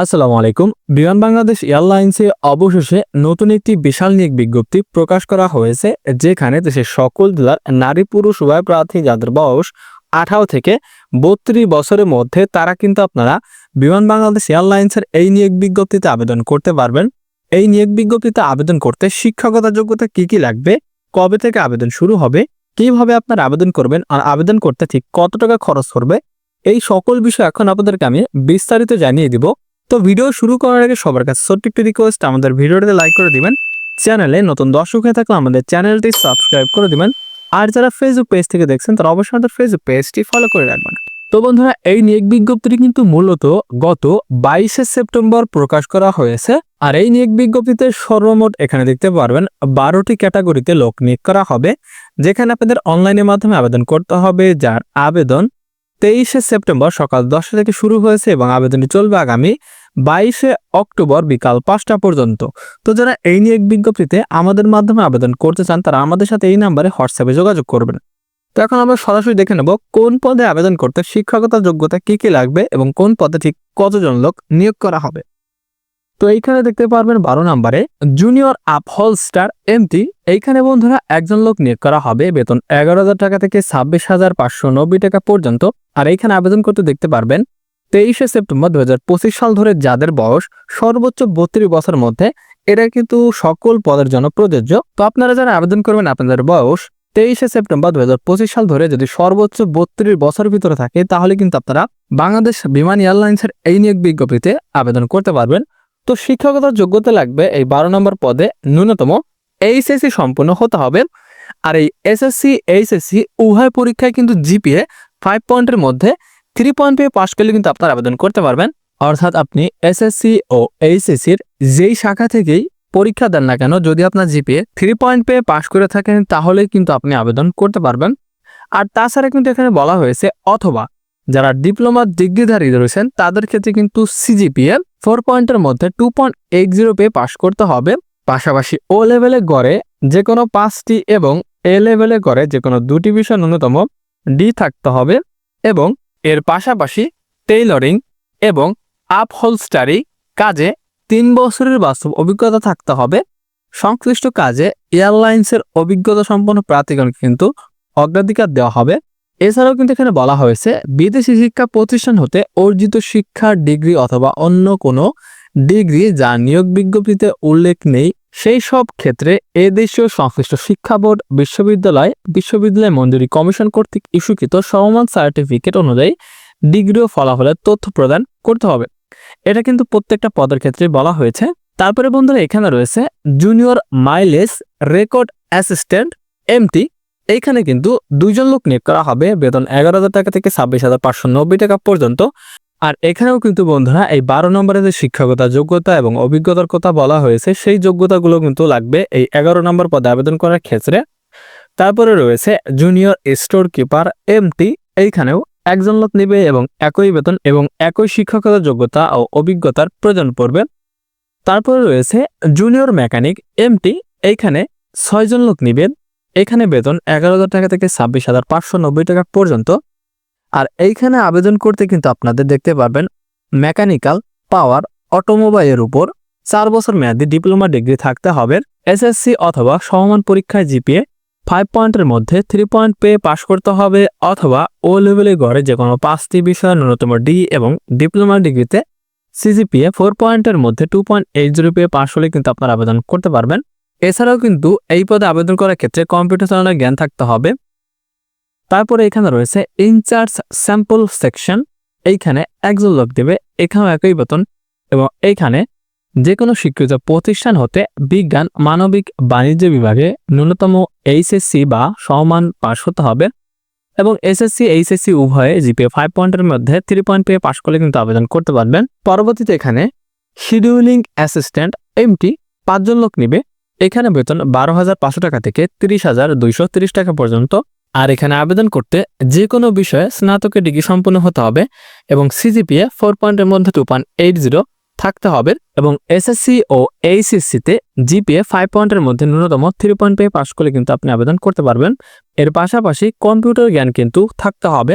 আসসালামু আলাইকুম। বিমান বাংলাদেশ এয়ারলাইন্সে অবশেষে নতুন একটি বিশাল নিয়োগ বিজ্ঞপ্তি প্রকাশ করা হয়েছে, যেখানে দেশের সকল জেলার নারী পুরুষ উভয় প্রার্থী যাদের বয়স আঠারো থেকে বত্রিশ বছরের মধ্যে, তারা কিন্তু আপনারা বিমান বাংলাদেশ এয়ারলাইন্সের এই নিয়োগ বিজ্ঞপ্তিতে আবেদন করতে পারবেন। এই নিয়োগ বিজ্ঞপ্তিতে আবেদন করতে শিক্ষকতা যোগ্যতা কি কি লাগবে, কবে থেকে আবেদন শুরু হবে, কীভাবে আপনারা আবেদন করবেন, আর আবেদন করতে ঠিক কত টাকা খরচ করবে, এই সকল বিষয় এখন আপনাদেরকে আমি বিস্তারিত জানিয়ে দিব। তো ভিডিও শুরু করার আগে সবার কাছে ছোট্ট একটি রিকোয়েস্ট আমাদের ভিডিওটাতে লাইক করে দিবেন। চ্যানেলে নতুন দর্শক হয়ে থাকলে আমাদের চ্যানেলটি সাবস্ক্রাইব করে দিবেন। আর যারা ফেসবুক পেজ থেকে দেখছেন, তারা অবশ্যই আমাদের ফেসবুক পেজটি ফলো করে রাখবেন। তো বন্ধুরা, এই নিয়োগ বিজ্ঞপ্তিটি কিন্তু মূলত গত বাইশে সেপ্টেম্বর প্রকাশ করা হয়েছে। আর এই নিয়োগ বিজ্ঞপ্তিতে সর্বমোট এখানে দেখতে পারবেন, বারোটি ক্যাটাগরিতে লোক নিয়োগ করা হবে, যেখানে আপনাদের অনলাইনের মাধ্যমে আবেদন করতে হবে, যার আবেদন তেইশে সেপ্টেম্বর সকাল দশটা থেকে শুরু হয়েছে এবং আবেদনটি চলবে আগামী বাইশে অক্টোবর বিকাল পাঁচটা পর্যন্ত। তো যারা এই নিয়ে এক বিজ্ঞপ্তিতে আমাদের মাধ্যমে আবেদন করতে চান, তারা আমাদের সাথে এই নাম্বারে হোয়াটসঅ্যাপে যোগাযোগ করবেন। তো এখন আমরা সরাসরি দেখে নেব কোন পদে আবেদন করতে শিক্ষকতা যোগ্যতা কি কি লাগবে এবং কোন পদে ঠিক কতজন লোক নিয়োগ করা হবে। তো এইখানে দেখতে পারবেন বারো নম্বরে, জুনিয়র আপহল স্টার এমটি। এইখানে বন্ধুরা একজন লোক নিয়োগ করা হবে, বেতন এগারো হাজার টাকা থেকে ছাব্বিশ হাজার পাঁচশো নব্বই টাকা পর্যন্ত। আর এইখানে আবেদন করতে দেখতে পারবেন, তেইশে সেপ্টেম্বর দুহাজার পঁচিশ সাল ধরে যাদের বয়স সর্বোচ্চ বত্রিশ বছর মধ্যে এটা কিন্তু সকল পদের জন্য প্রযোজ্য। তো আপনারা যারা আবেদন করবেন, আপনাদের বয়স তেইশে সেপ্টেম্বর দুই হাজার পঁচিশ সাল ধরে যদি সর্বোচ্চ বত্রিশ বছর ভিতরে থাকে, তাহলে কিন্তু আপনারা বাংলাদেশ বিমান এয়ারলাইন্সের এই নিয়োগ বিজ্ঞপ্তিতে আবেদন করতে পারবেন। তো শিক্ষকতার যোগ্যতা লাগবে এই বারো নম্বর পদে ন্যূনতম এইচএসসি সম্পূর্ণ হতে হবে। আর এই এসএসসি এইচএসসি উভয় পরীক্ষায় কিন্তু জিপিএ ফাইভ পয়েন্টের মধ্যে থ্রি পয়েন্ট পেয়ে পাশ করলে কিন্তু আপনার আবেদন করতে পারবেন। অর্থাৎ আপনি এসএসসি ও এইচএসসির যেই শাখা থেকেই পরীক্ষা দেন না কেন, যদি আপনার জিপিএ থ্রি পয়েন্ট পেয়ে পাশ করে থাকেন, তাহলে কিন্তু আপনি আবেদন করতে পারবেন। আর তাছাড়া কিন্তু এখানে বলা হয়েছে, অথবা যারা ডিপ্লোমা ডিগ্রিধারী রয়েছেন, তাদের ক্ষেত্রে কিন্তু সিজিপিএ ফোর পয়েন্টের মধ্যে টু পয়েন্ট এইট জিরো পেয়ে পাশ করতে হবে। পাশাপাশি ও লেভেলে গড়ে যে কোনো পাঁচটি এবং এ লেভেলে গড়ে যে কোনো দুটি বিষয় ন্যূনতম ডি থাকতে হবে এবং এর পাশাপাশি টেইলরিং এবং আপহোলস্টারি কাজে তিন বছরের বাস্তব অভিজ্ঞতা থাকতে হবে। সংশ্লিষ্ট কাজে এয়ারলাইন্সের অভিজ্ঞতা সম্পন্ন প্রার্থীগণকে কিন্তু অগ্রাধিকার দেওয়া হবে। এছাড়াও কিন্তু এখানে বলা হয়েছে, বিদেশি শিক্ষা প্রতিষ্ঠান হতে অর্জিত শিক্ষার ডিগ্রি অথবা অন্য কোনো ডিগ্রি যা নিয়োগ বিজ্ঞপ্তিতে উল্লেখ নেই, সেই সব ক্ষেত্রে এদেশীয় সংশ্লিষ্ট শিক্ষা বোর্ড, বিশ্ববিদ্যালয় বিশ্ববিদ্যালয় মঞ্জুরি কমিশন কর্তৃক ইস্যুকৃত সমমান সার্টিফিকেট অনুযায়ী ডিগ্রি ও ফলাফলের তথ্য প্রদান করতে হবে। এটা কিন্তু প্রত্যেকটা পদের ক্ষেত্রে বলা হয়েছে। তারপরে বন্ধুরা, এখানে রয়েছে, junior mileage record assistant, MT. এইখানে কিন্তু দুইজন লোক নিয়োগ করা হবে, বেতন এগারো হাজার টাকা থেকে ছাব্বিশ হাজার পাঁচশো নব্বই টাকা পর্যন্ত। আর এখানেও কিন্তু বন্ধুরা এই বারো নম্বরে যে শিক্ষকতা, যোগ্যতা এবং অভিজ্ঞতার কথা বলা হয়েছে, সেই যোগ্যতাগুলো কিন্তু লাগবে এই এগারো নম্বর পদে আবেদন করার ক্ষেত্রে। তারপরে রয়েছে জুনিয়র স্টোর কিপার এমটি এইখানেও একজন লোক নেবে এবং একই বেতন এবং একই শিক্ষকতা, যোগ্যতা ও অভিজ্ঞতার প্রয়োজন পড়বে। তারপরে রয়েছে জুনিয়র মেকানিক এমটি এইখানে ছয়জন লোক নিবেন। এখানে বেতন এগারো হাজার টাকা থেকে ছাব্বিশ হাজার পাঁচশো নব্বই টাকা পর্যন্ত। আর এইখানে আবেদন করতে কিন্তু আপনাদের দেখতে পারবেন, মেকানিক্যাল পাওয়ার অটোমোবাইলের উপর চার বছর মেয়াদি ডিপ্লোমা ডিগ্রি থাকতে হবে, এসএসসি অথবা সমমান পরীক্ষায় জিপিএ ফাইভ পয়েন্টের মধ্যে থ্রি পয়েন্ট পেয়ে পাশ করতে হবে, অথবা ও লেভেলে গড়ে যে কোনো পাঁচটি বিষয় ন্যূনতম ডি এবং ডিপ্লোমা ডিগ্রিতে সিজিপিএ ফোর পয়েন্টের মধ্যে টু পয়েন্ট এইট জিরো পেয়ে পাশ হলে কিন্তু আপনারা আবেদন করতে পারবেন। এছাড়াও কিন্তু এই পদে আবেদন করার ক্ষেত্রে কম্পিউটার চালানোর জ্ঞান থাকতে হবে। তারপরে এখানে রয়েছে ইনচার্জ স্যাম্পল সেকশন এইখানে একজন লোক দেবে, এখানেও একই বেতন এবং এইখানে যে কোনো স্বীকৃত প্রতিষ্ঠান হতে বিজ্ঞান, মানবিক, বাণিজ্য বিভাগে ন্যূনতম এইচএসসি বা সমান পাশ হতে হবে এবং এসএসসি এইচএসসি উভয়ে জিপিএ ফাইভ পয়েন্টের মধ্যে থ্রি পয়েন্ট পেয়ে পাশ করলে কিন্তু আবেদন করতে পারবেন। পরবর্তীতে এখানে শিডিউলিং অ্যাসিস্ট্যান্ট এমটি পাঁচজন লোক নিবে। এখানে বেতন বারো হাজার পাঁচশো টাকা থেকে তিরিশ হাজার দুইশো তিরিশ টাকা পর্যন্ত। আর এখানে আবেদন করতে যে কোনো বিষয়ে স্নাতকের ডিগ্রি সম্পূর্ণ হতে হবে এবং সিজিপিএ ফোর পয়েন্টের মধ্যে টু পয়েন্ট এইট জিরো থাকতে হবে এবং এসএসসি ও এইচএসসিতে জিপিএ ফাইভ পয়েন্টের মধ্যে ন্যূনতম থ্রি পয়েন্ট পেয়ে পাশ করলে কিন্তু আপনি আবেদন করতে পারবেন। এর পাশাপাশি কম্পিউটার জ্ঞান কিন্তু থাকতে হবে।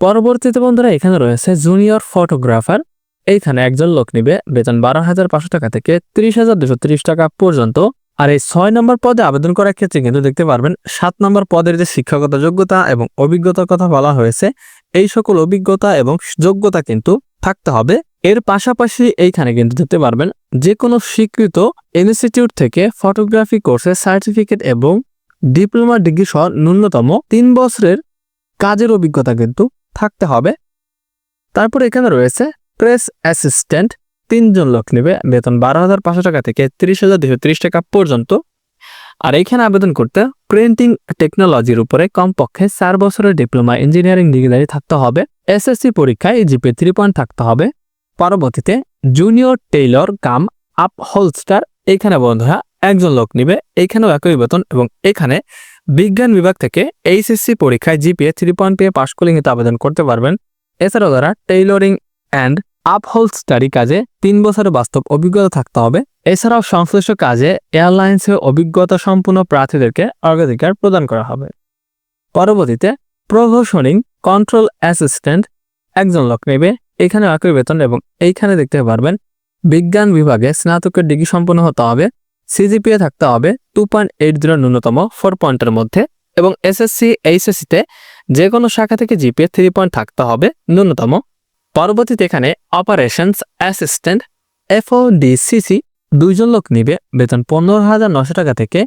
পরবর্তীতে বন্ধুরা এখানে রয়েছে জুনিয়র ফটোগ্রাফার এইখানে একজন লোক নিবে, বেতন বারো হাজার পাঁচশো টাকা থেকে তিরিশ হাজার দুশো তিরিশ টাকা পর্যন্ত। আর এই ছয় নম্বর পদে আবেদন করার ক্ষেত্রে কিন্তু দেখতে পারবেন, সাত নম্বর পদের যে শিক্ষাগত যোগ্যতা এবং অভিজ্ঞতার কথা বলা হয়েছে, এই সকল অভিজ্ঞতা এবং যোগ্যতা কিন্তু থাকতে হবে। এর পাশাপাশি এইখানে কিন্তু দেখতে পারবেন যে কোনো স্বীকৃত ইনস্টিটিউট থেকে ফটোগ্রাফি কোর্সের সার্টিফিকেট এবং ডিপ্লোমা ডিগ্রি সহ ন্যূনতম তিন বছরের কাজের অভিজ্ঞতা কিন্তু থাকতে হবে। তারপর এখানে রয়েছে প্রেস অ্যাসিস্ট্যান্ট তিনজন লোক নেবে। বেতন বারো হাজার পাঁচশো টাকা থেকে তিরিশ হাজার দুশো তিরিশ টাকা পর্যন্ত। আর এইখানে আবেদন করতে প্রিন্টিং টেকনোলজির উপরে কমপক্ষে চার বছরের ডিপ্লোমা ইঞ্জিনিয়ারিং ডিগ্রি থাকতে হবে। এসএসসি পরীক্ষায় জিপে থ্রি পয়েন্ট থাকতে হবে। পরবর্তীতে junior tailor cum upholster এইখানে বন্ধুরা একজন লোক নিবে। এইখানেও একই বেতন এবং এখানে বিজ্ঞান বিভাগ থেকে এইচএসসি পরীক্ষায় জিপিএ থ্রি পয়েন্ট পেয়ে পাশ করলে আবেদন করতে পারবেন। এছাড়াও তারা টেইলরিং অ্যান্ড আপহোল স্টাডি কাজে তিন বছরের বাস্তব অভিজ্ঞতা থাকতে হবে। এছাড়াও সংশ্লিষ্ট কাজে এয়ারলাইন্সে অভিজ্ঞতা সম্পূর্ণ প্রার্থীদেরকে অগ্রাধিকার প্রদান করা হবে। পরবর্তীতে প্রভোশনিং কন্ট্রোল অ্যাসিস্ট্যান্ট একজন লোক নেবে, এখানে একই বেতন এবং এইখানে দেখতে পারবেন বিজ্ঞান বিভাগে স্নাতকের ডিগ্রি সম্পন্ন হতে হবে সিজিপিএ থাকতে হবে টু পয়েন্ট এইট জিরো ন্যূনতম ফোর পয়েন্টের মধ্যে এবং এসএসসি এইচএসসিতে যে কোনো শাখা থেকে জিপিএ থ্রি পয়েন্ট থাকতে হবে ন্যূনতম পরবর্তীতে এখানে অপারেশনস অ্যাসিস্ট্যান্ট এফওডিসিসি দুইজন লোক নিবে। বেতন পনেরো হাজার নশো টাকা থেকে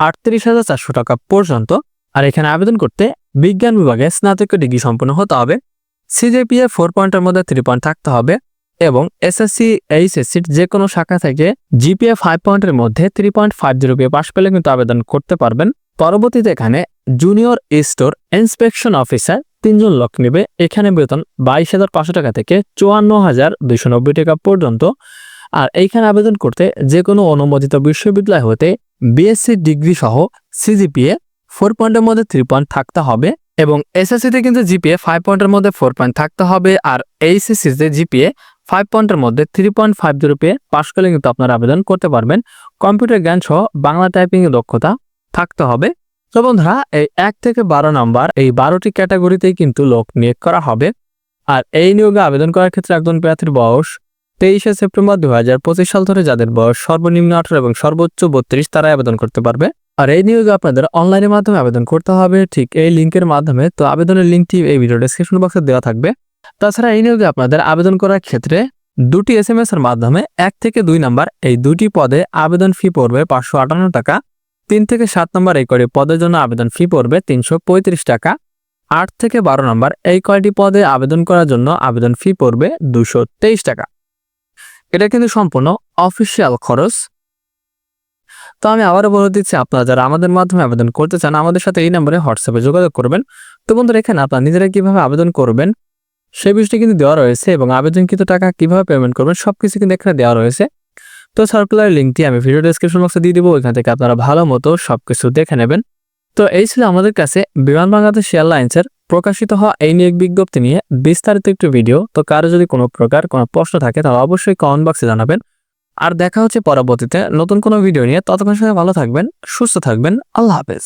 আটত্রিশ হাজার চারশো টাকা পর্যন্ত। আর এখানে আবেদন করতে বিজ্ঞান বিভাগে স্নাতক ডিগ্রি সম্পন্ন হতে হবে। সিজেপিএ ফোর পয়েন্টের মধ্যে থ্রি পয়েন্ট থাকতে হবে এবং এসএসসি এইচএসসির যে কোনো শাখা থেকে জিপিএ ফাইভ পয়েন্টের মধ্যে থ্রি পয়েন্ট ফাইভ জিরো পেয়ে পাশ পেলে কিন্তু আবেদন করতে পারবেন। পরবর্তীতে এখানে জুনিয়র স্টোর ইন্সপেকশন অফিসার তিনজন লোক নেবে। এখানে বেতন বাইশ হাজার পাঁচশো টাকা থেকে চুয়ান্ন হাজার দুইশো নব্বই টাকা পর্যন্ত। আর এইখানে আবেদন করতে যে কোনো অনুমোদিত বিশ্ববিদ্যালয় হতে বিএসসি ডিগ্রি সহ সিজিপিএ ফোর পয়েন্টের মধ্যে থ্রি পয়েন্ট থাকতে হবে এবং এসএসসিতে কিন্তু জিপিএ ফাইভ পয়েন্টের মধ্যে ফোর পয়েন্ট থাকতে হবে আর এইচএসসিতে জিপিএ ফাইভ পয়েন্টের মধ্যে থ্রি পয়েন্ট ফাইভ জিরো পেয়ে পাশ করলে কিন্তু আপনারা আবেদন করতে পারবেন। কম্পিউটার জ্ঞান সহ বাংলা টাইপিং এর দক্ষতা থাকতে হবে। তো বন্ধুরা, এই এক থেকে বারো নাম্বার, এই বারোটি ক্যাটাগরিতেই কিন্তু লোক নিয়োগ করা হবে। আর এই নিয়োগে আবেদন করার ক্ষেত্রে একজন প্রার্থীর বয়স তেইশে সেপ্টেম্বর দু হাজার পঁচিশ সাল ধরে যাদের বয়স সর্বনিম্ন আঠারো এবং সর্বোচ্চ বত্রিশ তারা আবেদন করতে পারবে। আর এই নিয়োগে আপনাদের অনলাইনের মাধ্যমে আবেদন করতে হবে, ঠিক এই লিঙ্কের মাধ্যমে। তো আবেদনের লিঙ্কটি এই ভিডিও ডেসক্রিপশন বক্সে দেওয়া থাকবে। তাছাড়া এই নিয়োগে আপনাদের আবেদন করার ক্ষেত্রে দুটি এস এম এর মাধ্যমে এক থেকে দুই নাম্বার, এই দুটি পদে আবেদন ফি পড়বে পাঁচশো আটান্ন টাকা। তিন থেকে সাত নম্বর এই কয়টি পদের জন্য আবেদন ফি পড়বে তিনশো পঁয়ত্রিশ টাকা। আট থেকে বারো নম্বর এই কয়টি পদে আবেদন করার জন্য আবেদন ফি পড়বে দুশো টাকা। এটা কিন্তু সম্পূর্ণ অফিসিয়াল খরচ। তো আমি আবারও বলে দিচ্ছি, আপনারা যারা আমাদের মাধ্যমে আবেদন করতে চান, আমাদের সাথে এই নম্বরে হোয়াটসঅ্যাপে যোগাযোগ করবেন। তো বন্ধুরা, এখানে আপনারা নিজেরা কীভাবে আবেদন করবেন, সেই বিষয়টি কিন্তু দেওয়া রয়েছে এবং আবেদনকৃত টাকা কীভাবে পেমেন্ট করবেন সব কিছু কিন্তু এখানে দেওয়া রয়েছে। তো সার্কুলার লিঙ্কটি আমি ভিডিও ডিসক্রিপশন বক্সে দিয়ে দিব, ওইখান থেকে আপনারা ভালো মতো সব কিছু দেখে নেবেন। তো এই ছিল আমাদের কাছে বিমান বাংলাদেশ এয়ারলাইন্সের প্রকাশিত হওয়া এই নিয়োগ বিজ্ঞপ্তি নিয়ে বিস্তারিত একটি ভিডিও তো কারও যদি কোনো প্রকার কোনো প্রশ্ন থাকে, তাহলে অবশ্যই কমেন্ট বক্সে জানাবেন। আর দেখা হচ্ছে পরবর্তীতে নতুন কোনো ভিডিও নিয়ে ততক্ষণ সময় ভালো থাকবেন, সুস্থ থাকবেন, আল্লাহ হাফেজ।